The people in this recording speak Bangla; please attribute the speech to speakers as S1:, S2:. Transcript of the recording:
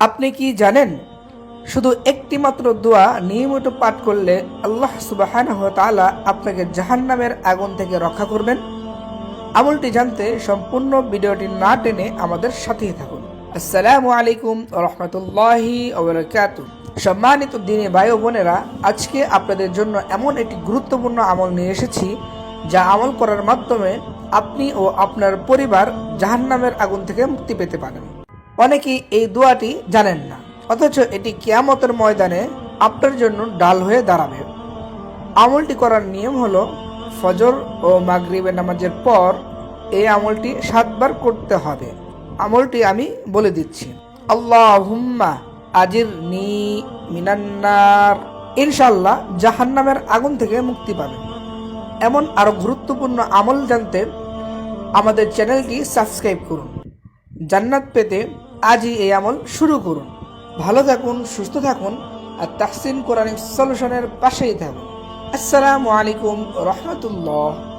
S1: আপনি কি জানেন? শুধু একটি মাত্র দোয়া নিয়মিত পাঠ করলে আল্লাহ সুবাহানহ তাআলা আপনাকে জাহান্নামের আগুন থেকে রক্ষা করবেন। আমলটি জানতে সম্পূর্ণ ভিডিওটি না টেনে আমাদের সাথেই থাকুন। আসসালামু আলাইকুম রহমতুল্লাহি সম্মানিত দিনে ভাই বোনেরা, আজকে আপনাদের জন্য এমন একটি গুরুত্বপূর্ণ আমল নিয়ে এসেছি, যা আমল করার মাধ্যমে আপনি ও আপনার পরিবার জাহান্নামের আগুন থেকে মুক্তি পেতে পারেন। অনেকেই এই দোয়াটি জানেন না। অথচ এটি কিয়ামতের ময়দানে আপনার জন্য ডাল হয়ে দাঁড়াবে। আমলটি করার নিয়ম হলো ফজর ও মাগরিবের নামাজের পর এই আমলটি সাতবার করতে হবে। আমলটি আমি বলে দিচ্ছি। আল্লাহ হুম্মা আজির নি মিনান্নার ইনশাল্লাহ জাহান্নামের আগুন থেকে মুক্তি পাবেন। এমন আরও গুরুত্বপূর্ণ আমল জানতে আমাদের চ্যানেলটি সাবস্ক্রাইব করুন। জান্নাত পেতে আজই এই আমল শুরু করুন। ভালো থাকুন, সুস্থ থাকুন আর তাহসিন কোরআনিক সলিউশনের পাশেই থাকুন। আসসালামু আলাইকুম রহমতুল্লাহ।